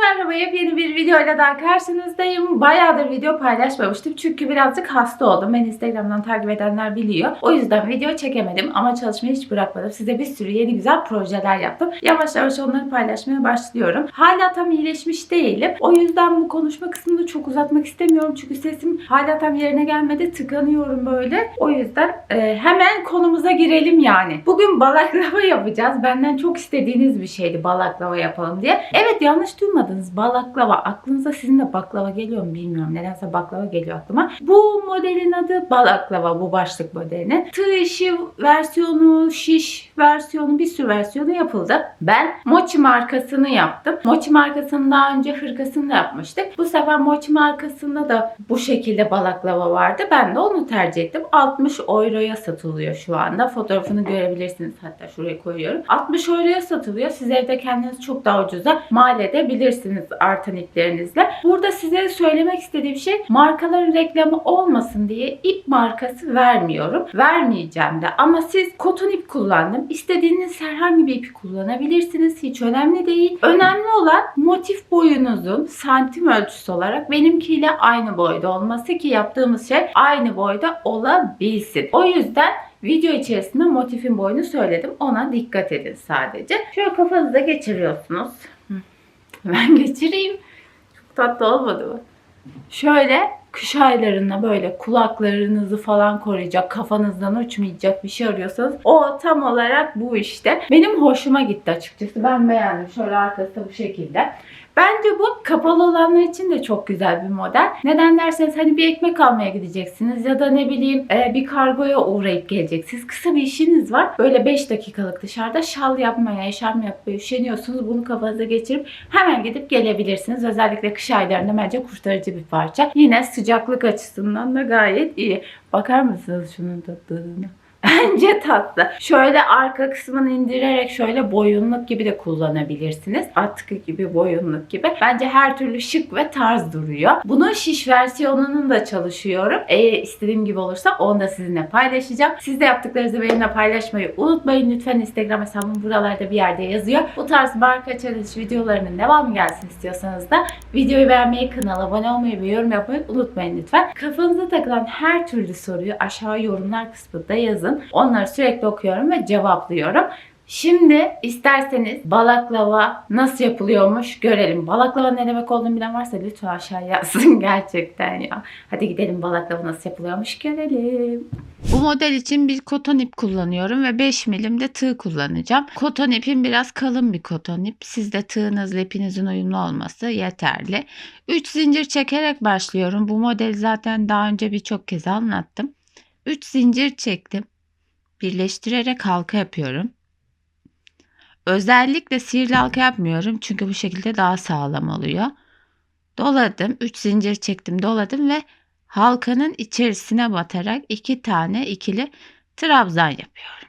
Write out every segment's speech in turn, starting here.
merhaba yepyeni bir videoyla daha karşınızdayım. Bayağıdır video paylaşmamıştım çünkü birazcık hasta oldum. Beni Instagram'dan takip edenler biliyor. O yüzden video çekemedim ama çalışmayı hiç bırakmadım. Size bir sürü yeni güzel projeler yaptım. Yavaş yavaş onları paylaşmaya başlıyorum. Hala tam iyileşmiş değilim. O yüzden bu konuşma kısmını çok uzatmak istemiyorum çünkü sesim hala tam yerine gelmedi. Tıkanıyorum böyle. O yüzden e, hemen konumuza girelim yani. Bugün balaklava yapacağız. Benden çok istediğiniz bir şeydi balaklava yapalım diye. Evet yanlış duymadınız. Balaklava. Aklınıza sizin de baklava geliyor mu bilmiyorum. Nedense baklava geliyor aklıma. Bu modelin adı balaklava. Bu başlık modelinin. Tığ işi versiyonu, şiş versiyonu bir sürü versiyonu yapıldı. Ben Mochi markasını yaptım. Mochi markasının daha önce hırkasını da yapmıştık. Bu sefer Mochi markasında da bu şekilde balaklava vardı. Ben de onu tercih ettim. 60 euroya satılıyor şu anda. Fotoğrafını görebilirsiniz. Hatta şuraya koyuyorum. 60 euroya satılıyor. Siz evde kendiniz çok daha ucuza mal edebilirsiniz artan iplerinizle. Burada size söylemek istediğim şey markaların reklamı olmasın diye ip markası vermiyorum. Vermeyeceğim de ama siz koton ip kullandım. İstediğiniz herhangi bir ipi kullanabilirsiniz. Hiç önemli değil. Önemli olan motif boyunuzun santim ölçüsü olarak benimkiyle aynı boyda olması ki yaptığımız şey aynı boyda olabilsin. O yüzden Video içerisinde motifin boyunu söyledim. Ona dikkat edin sadece. Şöyle kafanıza geçiriyorsunuz. Hı. Ben geçireyim. Çok tatlı olmadı mı? Şöyle kış aylarında böyle kulaklarınızı falan koruyacak, kafanızdan uçmayacak bir şey arıyorsanız o tam olarak bu işte. Benim hoşuma gitti açıkçası. Ben beğendim. Şöyle arkası bu şekilde. Bence bu kapalı olanlar için de çok güzel bir model. Neden derseniz hani bir ekmek almaya gideceksiniz ya da ne bileyim e, bir kargoya uğrayıp geleceksiniz. Kısa bir işiniz var. Böyle 5 dakikalık dışarıda şal yapmaya, eşarp yapmaya üşeniyorsunuz. Bunu kafanıza geçirip hemen gidip gelebilirsiniz. Özellikle kış aylarında bence kurtarıcı bir parça. Yine sıcaklık açısından da gayet iyi. Bakar mısınız şunun tatlılığına? Bence tatlı. Şöyle arka kısmını indirerek şöyle boyunluk gibi de kullanabilirsiniz. Atkı gibi, boyunluk gibi. Bence her türlü şık ve tarz duruyor. Bunun şiş versiyonunun da çalışıyorum. Eğer istediğim gibi olursa onu da sizinle paylaşacağım. Siz de yaptıklarınızı benimle paylaşmayı unutmayın. Lütfen Instagram hesabım buralarda bir yerde yazıyor. Bu tarz marka challenge videolarının devamı gelsin istiyorsanız da videoyu beğenmeyi, kanala abone olmayı ve yorum yapmayı unutmayın lütfen. Kafanıza takılan her türlü soruyu aşağı yorumlar kısmında yazın. Onları sürekli okuyorum ve cevaplıyorum. Şimdi isterseniz balaklava nasıl yapılıyormuş görelim. Balaklava ne demek olduğunu bilen varsa lütfen aşağı yazsın gerçekten ya. Hadi gidelim balaklava nasıl yapılıyormuş görelim. Bu model için bir koton ip kullanıyorum ve 5 milim de tığ kullanacağım. Koton ipim biraz kalın bir koton ip. Sizde tığınızla ipinizin uyumlu olması yeterli. 3 zincir çekerek başlıyorum. Bu modeli zaten daha önce birçok kez anlattım. 3 zincir çektim birleştirerek halka yapıyorum. Özellikle sihirli halka yapmıyorum çünkü bu şekilde daha sağlam oluyor. Doladım, 3 zincir çektim, doladım ve halkanın içerisine batarak iki tane ikili trabzan yapıyorum.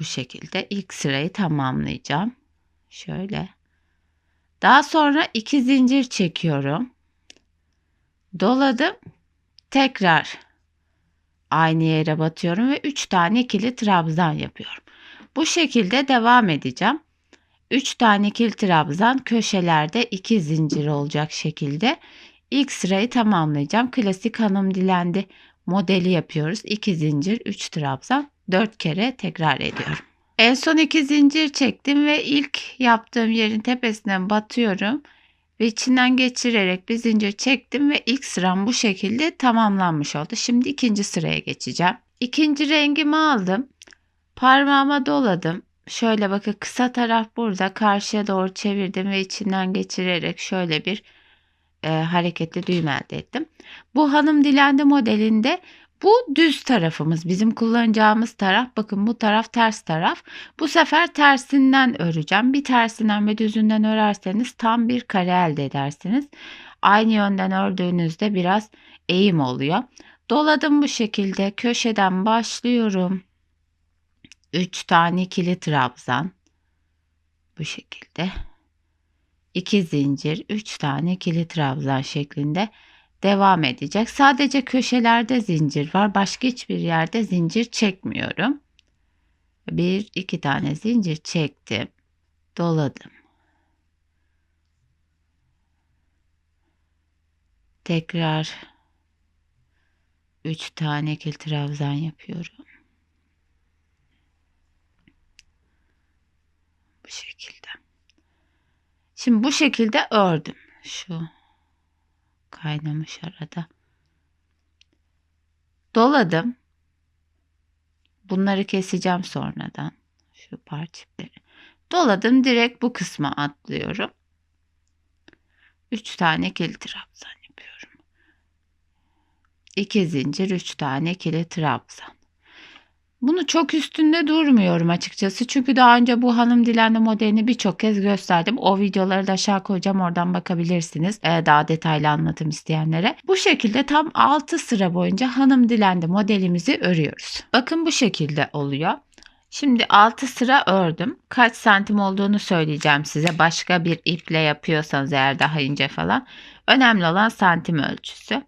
Bu şekilde ilk sırayı tamamlayacağım. Şöyle. Daha sonra iki zincir çekiyorum. Doladım. Tekrar aynı yere batıyorum ve 3 tane ikili trabzan yapıyorum. Bu şekilde devam edeceğim. 3 tane ikili trabzan köşelerde 2 zincir olacak şekilde ilk sırayı tamamlayacağım. Klasik hanım dilendi modeli yapıyoruz. 2 zincir, 3 trabzan, 4 kere tekrar ediyorum. En son 2 zincir çektim ve ilk yaptığım yerin tepesinden batıyorum ve içinden geçirerek bir zincir çektim ve ilk sıram bu şekilde tamamlanmış oldu. Şimdi ikinci sıraya geçeceğim. İkinci rengimi aldım. Parmağıma doladım. Şöyle bakın kısa taraf burada karşıya doğru çevirdim ve içinden geçirerek şöyle bir e, hareketli düğüm elde ettim. Bu hanım dilendi modelinde bu düz tarafımız. Bizim kullanacağımız taraf. Bakın bu taraf ters taraf. Bu sefer tersinden öreceğim. Bir tersinden ve düzünden örerseniz tam bir kare elde edersiniz. Aynı yönden ördüğünüzde biraz eğim oluyor. Doladım bu şekilde. Köşeden başlıyorum. 3 tane ikili trabzan. Bu şekilde. 2 zincir, 3 tane ikili trabzan şeklinde devam edecek. Sadece köşelerde zincir var. Başka hiçbir yerde zincir çekmiyorum. Bir iki tane zincir çektim. Doladım. Tekrar 3 tane kil trabzan yapıyorum. Bu şekilde. Şimdi bu şekilde ördüm. Şu kaynamış arada. Doladım. Bunları keseceğim sonradan. Şu parçipleri. Doladım direkt bu kısma atlıyorum. 3 tane kil trabzan yapıyorum. 2 zincir 3 tane kili trabzan. Bunu çok üstünde durmuyorum açıkçası. Çünkü daha önce bu hanım dilendi modelini birçok kez gösterdim. O videoları da aşağı koyacağım. Oradan bakabilirsiniz. Ee, daha detaylı anlatım isteyenlere. Bu şekilde tam 6 sıra boyunca hanım dilendi modelimizi örüyoruz. Bakın bu şekilde oluyor. Şimdi 6 sıra ördüm. Kaç santim olduğunu söyleyeceğim size. Başka bir iple yapıyorsanız eğer daha ince falan. Önemli olan santim ölçüsü.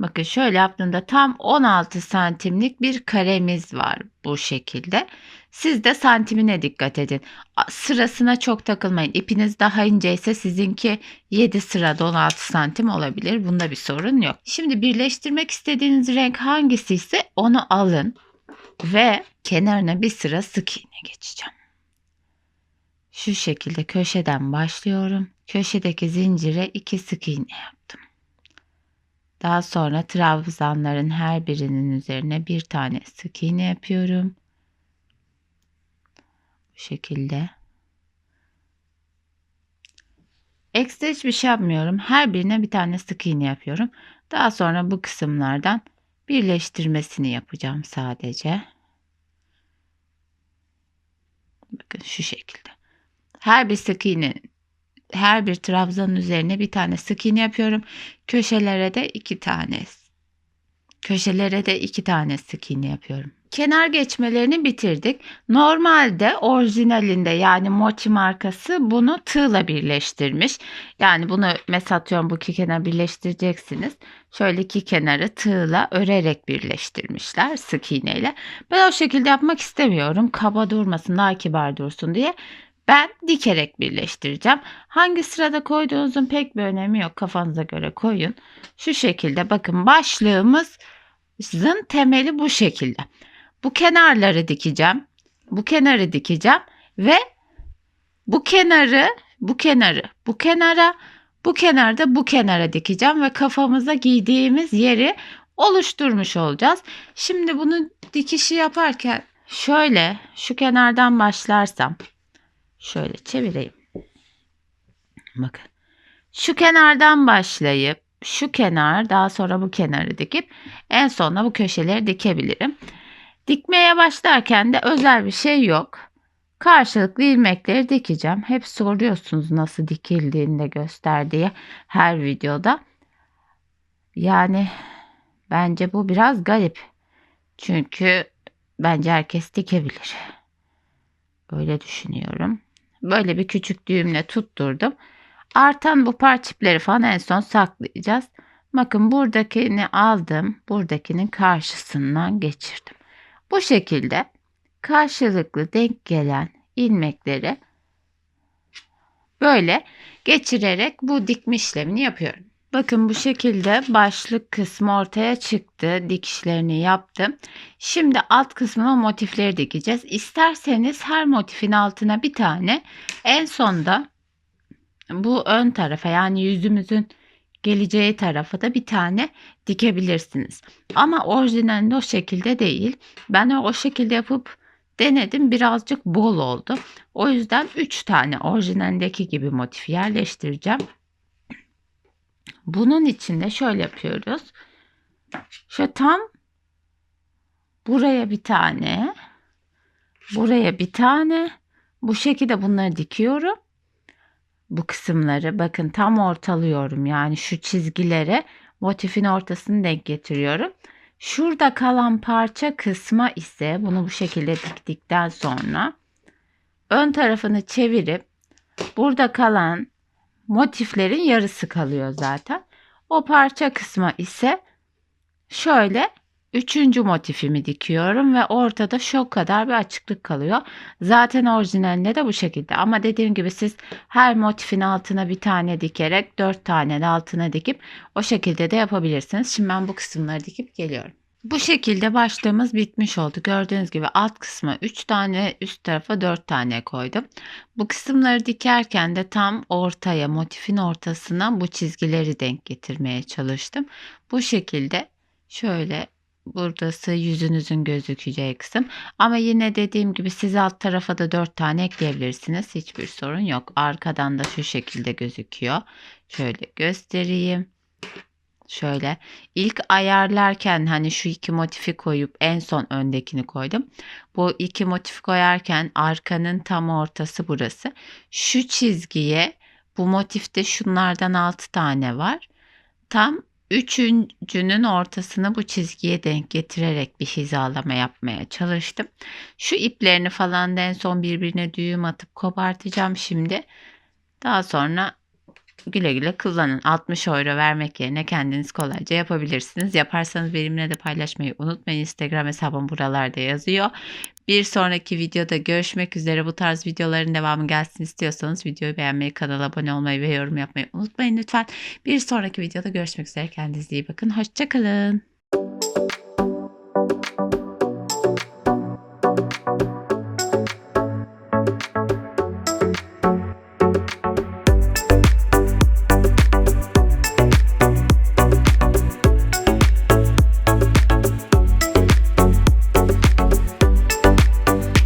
Bakın şöyle yaptığımda tam 16 santimlik bir karemiz var bu şekilde. Siz de santimine dikkat edin. Sırasına çok takılmayın. İpiniz daha ince ise sizinki 7 sırada 16 santim olabilir. Bunda bir sorun yok. Şimdi birleştirmek istediğiniz renk hangisi ise onu alın ve kenarına bir sıra sık iğne geçeceğim. Şu şekilde köşeden başlıyorum. Köşedeki zincire iki sık iğne yaptım. Daha sonra trabzanların her birinin üzerine bir tane sık iğne yapıyorum. Bu şekilde. Ekstra hiçbir şey yapmıyorum. Her birine bir tane sık iğne yapıyorum. Daha sonra bu kısımlardan birleştirmesini yapacağım sadece. Bakın şu şekilde. Her bir sık iğne her bir trabzanın üzerine bir tane sık iğne yapıyorum. Köşelere de iki tane. Köşelere de iki tane sık iğne yapıyorum. Kenar geçmelerini bitirdik. Normalde orijinalinde yani Mochi markası bunu tığla birleştirmiş. Yani bunu mesela atıyorum bu iki kenar birleştireceksiniz. Şöyle iki kenarı tığla örerek birleştirmişler sık iğneyle. Ben o şekilde yapmak istemiyorum. Kaba durmasın daha kibar dursun diye. Ben dikerek birleştireceğim. Hangi sırada koyduğunuzun pek bir önemi yok. Kafanıza göre koyun. Şu şekilde bakın başlığımızın temeli bu şekilde. Bu kenarları dikeceğim. Bu kenarı dikeceğim ve bu kenarı, bu kenarı, bu kenara, bu kenarda bu kenara dikeceğim ve kafamıza giydiğimiz yeri oluşturmuş olacağız. Şimdi bunu dikişi yaparken şöyle şu kenardan başlarsam Şöyle çevireyim. Bakın. Şu kenardan başlayıp şu kenar daha sonra bu kenarı dikip en sonunda bu köşeleri dikebilirim. Dikmeye başlarken de özel bir şey yok. Karşılıklı ilmekleri dikeceğim. Hep soruyorsunuz nasıl dikildiğini de göster diye her videoda. Yani bence bu biraz garip. Çünkü bence herkes dikebilir. Öyle düşünüyorum. Böyle bir küçük düğümle tutturdum. Artan bu parçipleri falan en son saklayacağız. Bakın buradakini aldım. Buradakinin karşısından geçirdim. Bu şekilde karşılıklı denk gelen ilmekleri böyle geçirerek bu dikme işlemini yapıyorum. Bakın bu şekilde başlık kısmı ortaya çıktı. Dikişlerini yaptım. Şimdi alt kısmına motifleri dikeceğiz. İsterseniz her motifin altına bir tane en sonda bu ön tarafa yani yüzümüzün geleceği tarafa da bir tane dikebilirsiniz. Ama orijinalinde o şekilde değil. Ben o şekilde yapıp denedim. Birazcık bol oldu. O yüzden 3 tane orijinalindeki gibi motif yerleştireceğim. Bunun içinde şöyle yapıyoruz. Şu tam buraya bir tane, buraya bir tane. Bu şekilde bunları dikiyorum. Bu kısımları bakın tam ortalıyorum. Yani şu çizgilere motifin ortasını denk getiriyorum. Şurada kalan parça kısma ise bunu bu şekilde diktikten sonra ön tarafını çevirip burada kalan motiflerin yarısı kalıyor zaten. O parça kısmı ise şöyle Üçüncü motifimi dikiyorum ve ortada şu kadar bir açıklık kalıyor. Zaten orijinalinde de bu şekilde ama dediğim gibi siz her motifin altına bir tane dikerek dört tane altına dikip o şekilde de yapabilirsiniz. Şimdi ben bu kısımları dikip geliyorum. Bu şekilde başlığımız bitmiş oldu. Gördüğünüz gibi alt kısma 3 tane, üst tarafa 4 tane koydum. Bu kısımları dikerken de tam ortaya, motifin ortasına bu çizgileri denk getirmeye çalıştım. Bu şekilde şöyle Burası yüzünüzün gözükeceği kısım. Ama yine dediğim gibi siz alt tarafa da 4 tane ekleyebilirsiniz. Hiçbir sorun yok. Arkadan da şu şekilde gözüküyor. Şöyle göstereyim. Şöyle ilk ayarlarken hani şu iki motifi koyup en son öndekini koydum. Bu iki motif koyarken arkanın tam ortası burası. Şu çizgiye bu motifte şunlardan 6 tane var. Tam üçüncünün ortasını bu çizgiye denk getirerek bir hizalama yapmaya çalıştım. Şu iplerini falan da en son birbirine düğüm atıp kopartacağım şimdi. Daha sonra güle güle kullanın. 60 euro vermek yerine kendiniz kolayca yapabilirsiniz. Yaparsanız benimle de paylaşmayı unutmayın. Instagram hesabım buralarda yazıyor. Bir sonraki videoda görüşmek üzere. Bu tarz videoların devamı gelsin istiyorsanız videoyu beğenmeyi, kanala abone olmayı ve yorum yapmayı unutmayın lütfen. Bir sonraki videoda görüşmek üzere. Kendinize iyi bakın. Hoşçakalın.